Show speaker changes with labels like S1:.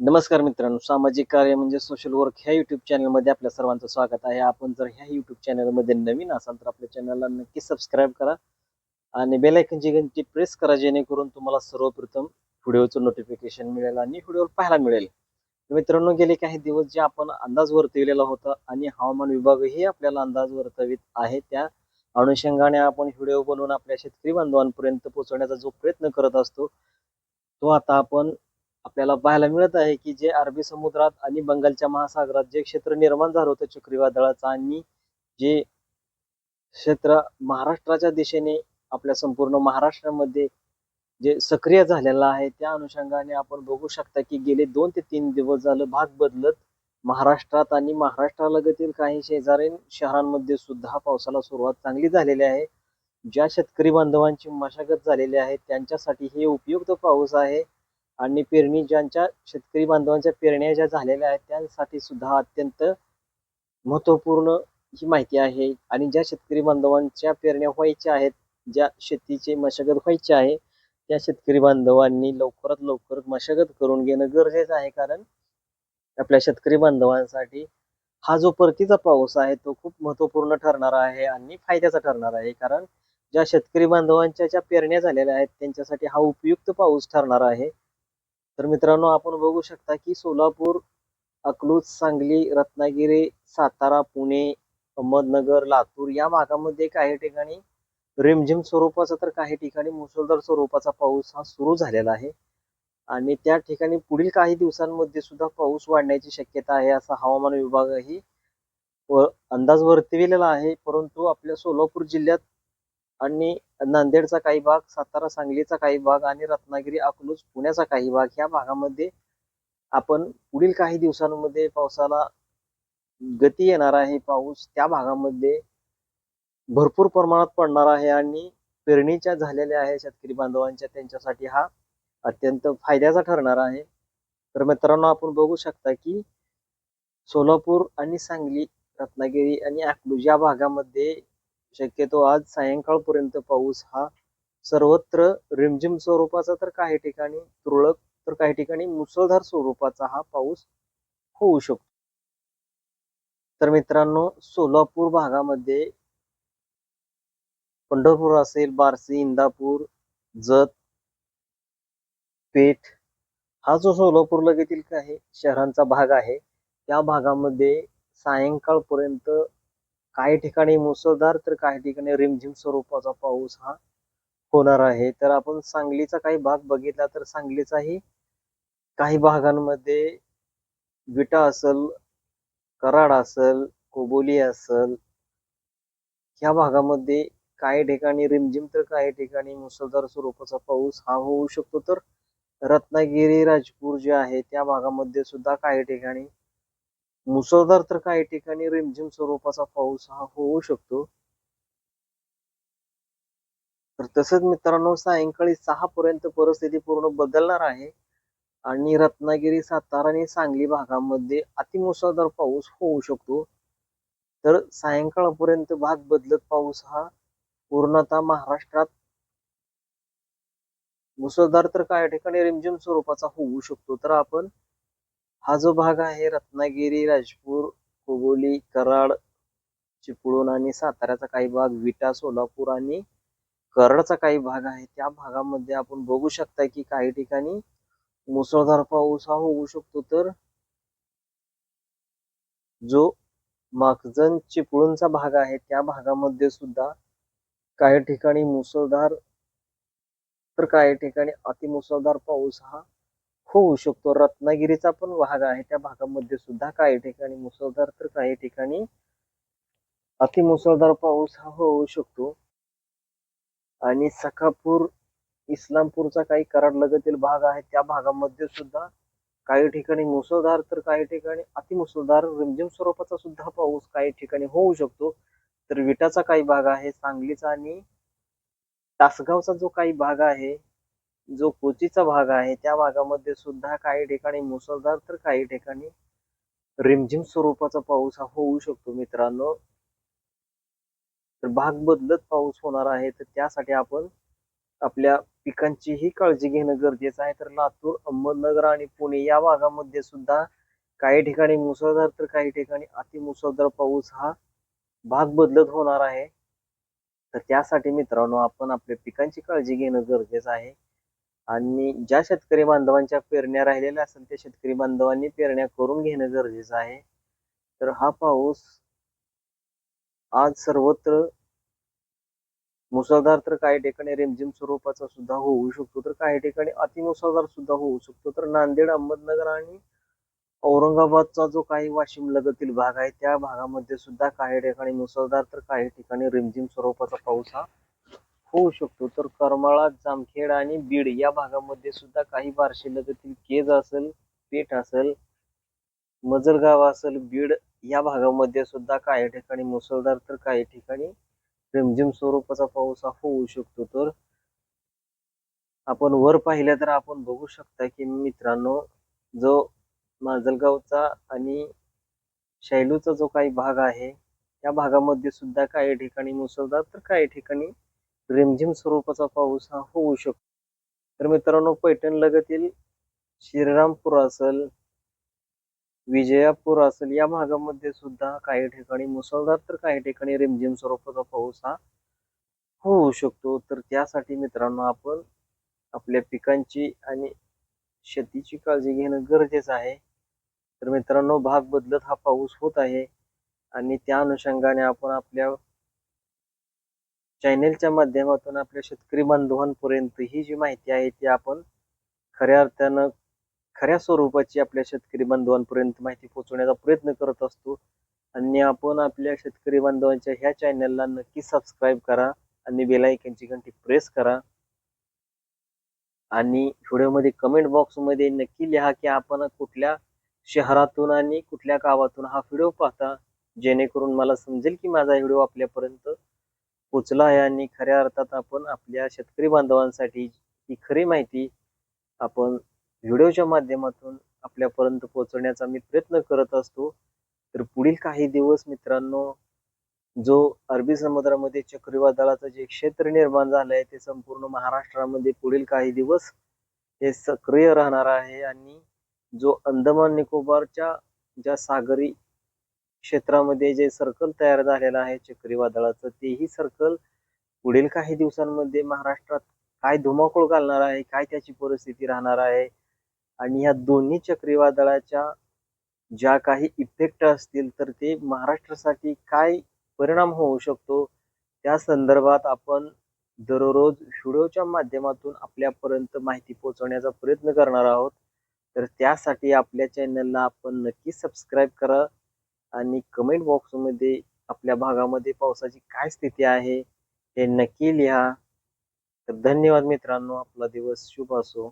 S1: नमस्कार मित्रांनो सामाजिक कार्य म्हणजे सोशल वर्क ह्या युट्यूब चॅनलमध्ये आपल्या सर्वांचं स्वागत आहे. आपण जर ह्या युट्यूब चॅनलमध्ये नवीन असाल तर आपल्या चॅनलला नक्की सबस्क्राईब करा आणि बेलायकनची घंटी प्रेस करा जेणेकरून तुम्हाला सर्वप्रथम व्हिडिओचं नोटिफिकेशन मिळेल आणि व्हिडिओ पाहायला मिळेल. मित्रांनो गेले काही दिवस जे आपण अंदाज वर्तविलेला होता आणि हवामान विभागही आपल्याला अंदाज वर्तवित आहे त्या अनुषंगाने आपण व्हिडिओ बनवून आपल्या शेतकरी बांधवांपर्यंत पोहोचवण्याचा जो प्रयत्न करत असतो तो आता आपण आपल्याला पाहायला मिळत आहे की जे अरबी समुद्रात आणि बंगालच्या महासागरात जे क्षेत्र निर्माण झालं होतं चक्रीवादळाचं आणि जे क्षेत्र महाराष्ट्राच्या दिशेने आपल्या संपूर्ण महाराष्ट्रामध्ये जे सक्रिय झालेलं आहे त्या अनुषंगाने आपण बघू शकता की गेले दोन ते तीन दिवस झालं भाग बदलत महाराष्ट्रात आणि महाराष्ट्रालगतील काही शेजारी शहरांमध्ये सुद्धा पावसाला सुरुवात चांगली झालेली आहे. ज्या शेतकरी बांधवांची मशागत झालेली आहे त्यांच्यासाठी हे उपयुक्त पाऊस आहे. आणि पेरणी ज्यांच्या शेतकरी बांधवांच्या पेरण्या ज्या झालेल्या आहेत त्यांसाठी सुद्धा अत्यंत महत्त्वपूर्ण ही माहिती आहे. आणि ज्या शेतकरी बांधवांच्या पेरण्या व्हायच्या आहेत ज्या शेतीची मशागत व्हायची आहे त्या शेतकरी बांधवांनी लवकरात लवकर मशागत करून घेणं गरजेचं आहे. कारण आपल्या शेतकरी बांधवांसाठी हा जो परतीचा पाऊस आहे तो खूप महत्त्वपूर्ण ठरणार आहे आणि फायद्याचा ठरणार आहे. कारण ज्या शेतकरी बांधवांच्या ज्या पेरण्या झालेल्या आहेत त्यांच्यासाठी हा उपयुक्त पाऊस ठरणार आहे. तर मित्रांनो आपण बघू शकता की सोलापूर अकलूज सांगली रत्नागिरी सातारा पुणे अहमदनगर लातूर या भागामध्ये काही ठिकाणी रिमझिम स्वरूपाचा तर काही ठिकाणी मुसळधार स्वरूपाचा पाऊस हा सुरू झालेला आहे. आणि त्या ठिकाणी पुढील काही दिवसांमध्ये सुद्धा पाऊस वाढण्याची शक्यता आहे असा हवामान विभागही व अंदाज वर्तविलेला आहे. परंतु आपल्या सोलापूर जिल्ह्यात आणि नांदेडचा काही भाग सातारा सांगलीचा काही भाग आणि रत्नागिरी अकलूज पुण्याचा काही भाग ह्या भागामध्ये आपण पुढील काही दिवसांमध्ये पावसाला गती येणार आहे. पाऊस त्या भागामध्ये भरपूर प्रमाणात पडणार आहे आणि पेरणीच्या झालेल्या आहे शेतकरी बांधवांच्या. त्यांच्यासाठी हा अत्यंत फायद्याचा ठरणार आहे. तर मित्रांनो आपण बघू शकता की सोलापूर आणि सांगली रत्नागिरी आणि अकलूज या भागामध्ये शक्यतो आज सायंकाळपर्यंत पाऊस हा सर्वत्र रिमझिम स्वरूपाचा तर काही ठिकाणी तुरळक तर काही ठिकाणी मुसळधार स्वरूपाचा हा पाऊस होऊ शकतो. तर मित्रांनो सोलापूर भागामध्ये पंढरपूर असेल बार्शी इंदापूर जत पेठ हा जो सोलापूर लगेतील काही शहरांचा भाग आहे त्या भागामध्ये सायंकाळपर्यंत काही ठिकाणी मुसळधार तर काही ठिकाणी रिमझिम स्वरूपाचा पाऊस हा होणार आहे. तर आपण सांगलीचा काही भाग बघितला तर सांगलीचाही काही भागांमध्ये विटा असल कराड असल कोबोली असल ह्या भागामध्ये काही ठिकाणी रिमझिम तर काही ठिकाणी मुसळधार स्वरूपाचा पाऊस हा होऊ शकतो. तर रत्नागिरी राजपूर जे आहे त्या भागामध्ये सुद्धा काही ठिकाणी मुसळधार तर काही ठिकाणी रिमझिम स्वरूपाचा पाऊस हा होऊ शकतो. तर तसंच मित्रांनो सायंकाळी सहा पर्यंत परिस्थिती पूर्ण बदलणार आहे. आणि रत्नागिरी सातारा आणि सांगली भागामध्ये अतिमुसळधार पाऊस होऊ शकतो. तर सायंकाळपर्यंत भाग बदलत पाऊस हा पूर्णतः महाराष्ट्रात मुसळधार तर काही ठिकाणी रिमझिम स्वरूपाचा होऊ शकतो. तर आपण हा जो भाग आहे रत्नागिरी राजपूर कोगोली कराड चिपळूण आणि साताऱ्याचा काही भाग विटा सोलापूर आणि कराडचा काही भाग आहे. त्या भागामध्ये आपण बघू शकता की काही ठिकाणी मुसळधार पाऊस हा होऊ शकतो. तर जो माखजन चिपळूणचा भाग आहे त्या भागामध्ये सुद्धा काही ठिकाणी मुसळधार तर काही ठिकाणी अतिमुसळधार पाऊस हा होऊ शकतो. रत्नागिरीचा पण भाग आहे. त्या भागामध्ये सुद्धा काही ठिकाणी मुसळधार तर काही ठिकाणी अतिमुसळधार पाऊस हा होऊ शकतो. आणि सखापूर इस्लामपूरचा काही कराड लगतील भाग आहे. त्या भागामध्ये सुद्धा काही ठिकाणी मुसळधार तर काही ठिकाणी अतिमुसळधार रिमझिम स्वरूपाचा सुद्धा पाऊस काही ठिकाणी होऊ शकतो. तर विटाचा काही भाग आहे. सांगलीचा आणि तासगावचा जो काही भाग आहे जो कोचीचा भाग आहे त्या भागामध्ये सुद्धा काही ठिकाणी मुसळधार तर काही ठिकाणी रिमझिम स्वरूपाचा पाऊस हा होऊ शकतो मित्रांनो. तर भाग बदलत पाऊस होणार आहे तर त्यासाठी आपण आपल्या पिकांचीही काळजी घेणं गरजेचं आहे. तर लातूर अहमदनगर आणि पुणे या भागामध्ये सुद्धा काही ठिकाणी मुसळधार तर काही ठिकाणी अतिमुसळधार पाऊस हा भाग बदलत होणार आहे. तर त्यासाठी मित्रांनो आपण आपल्या पिकांची काळजी घेणं गरजेचं आहे. आणि ज्या शेतकरी बांधवांच्या पेरण्या राहिलेल्या असेल त्या शेतकरी बांधवांनी पेरण्या करून घेणं गरजेचं आहे. तर हा पाऊस आज सर्वत्र मुसळधार तर काही ठिकाणी रिमझिम स्वरूपाचा सुद्धा होऊ शकतो तर काही ठिकाणी अतिमुसळधार सुद्धा होऊ शकतो. तर नांदेड अहमदनगर आणि औरंगाबादचा जो काही वाशिम लगतील भाग आहे त्या भागामध्ये सुद्धा काही ठिकाणी मुसळधार तर काही ठिकाणी रिमझिम स्वरूपाचा पाऊस हा होऊ शकतो. तर करमाळा जामखेड आणि बीड या भागामध्ये सुद्धा काही बारशे लगतील केज असेल पेठ असेल मजलगाव असेल बीड या भागामध्ये सुद्धा काही ठिकाणी मुसळधार तर काही ठिकाणी रिमझिम स्वरूपाचा पाऊस हा होऊ शकतो. तर आपण वर पाहिलं तर आपण बघू शकता की मित्रांनो जो माजलगावचा आणि शैलूचा जो काही भाग आहे त्या भागामध्ये सुद्धा काही ठिकाणी मुसळधार तर काही ठिकाणी रिमझिम स्वरूपाचा पाऊस हा होऊ शकतो. तर मित्रांनो पैठण लगतील श्रीरामपूर असेल विजयापूर असेल या भागामध्ये सुद्धा काही ठिकाणी मुसळधार तर काही ठिकाणी रिमझिम स्वरूपाचा पाऊस हा होऊ शकतो. तर त्यासाठी मित्रांनो आपण आपल्या पिकांची आणि शेतीची काळजी घेणं गरजेचं आहे. तर मित्रांनो भाग बदलत हा पाऊस होत आहे आणि त्या अनुषंगाने आपण आपल्या चॅनेलच्या माध्यमातून आपल्या शेतकरी बांधवांपर्यंत ही जी माहिती आहे ती आपण खऱ्या अर्थानं खऱ्या स्वरूपाची आपल्या शेतकरी बांधवांपर्यंत माहिती पोहोचवण्याचा प्रयत्न करत असतो. आणि आपण आपल्या शेतकरी बांधवांच्या ह्या चॅनलला नक्की सबस्क्राईब करा आणि बेलायकनची घंटी प्रेस करा. आणि व्हिडिओमध्ये कमेंट बॉक्समध्ये नक्की लिहा की आपण कुठल्या शहरातून आणि कुठल्या गावातून हा व्हिडिओ पाहता जेणेकरून मला समजेल की माझा व्हिडिओ आपल्यापर्यंत पोचला आहे आणि खऱ्या अर्थात आपण आपल्या शेतकरी बांधवांसाठी ही खरी माहिती आपण व्हिडिओच्या माध्यमातून आपल्यापर्यंत पोहोचवण्याचा मी प्रयत्न करत असतो. तर पुढील काही दिवस मित्रांनो जो अरबी समुद्रामध्ये चक्रीवादळाचं जे क्षेत्र निर्माण झालं आहे ते संपूर्ण महाराष्ट्रामध्ये पुढील काही दिवस हे सक्रिय राहणार आहे. आणि जो अंदमान निकोबारच्या ज्या सागरी क्षेत्रामध्ये जे सर्कल तयार झालेलं आहे चक्रीवादळाचं तेही सर्कल पुढील काही दिवसांमध्ये महाराष्ट्रात काय धुमाकूळ घालणार आहे काय त्याची परिस्थिती राहणार आहे आणि या दोन्ही चक्रीवादळाच्या ज्या काही इफेक्ट असतील तर ते महाराष्ट्रासाठी काय परिणाम होऊ शकतो? त्या संदर्भात आपण दररोज व्हिडिओच्या माध्यमातून आपल्यापर्यंत माहिती पोहोचवण्याचा प्रयत्न करणार आहोत. तर त्यासाठी आपल्या चॅनलला आपण नक्की सबस्क्राईब करा. आणि कमेंट बॉक्समध्ये आपल्या भागामध्ये पावसाची काय स्थिती आहे हे नक्की लिहा. तर धन्यवाद मित्रांनो आपला दिवस शुभ असो.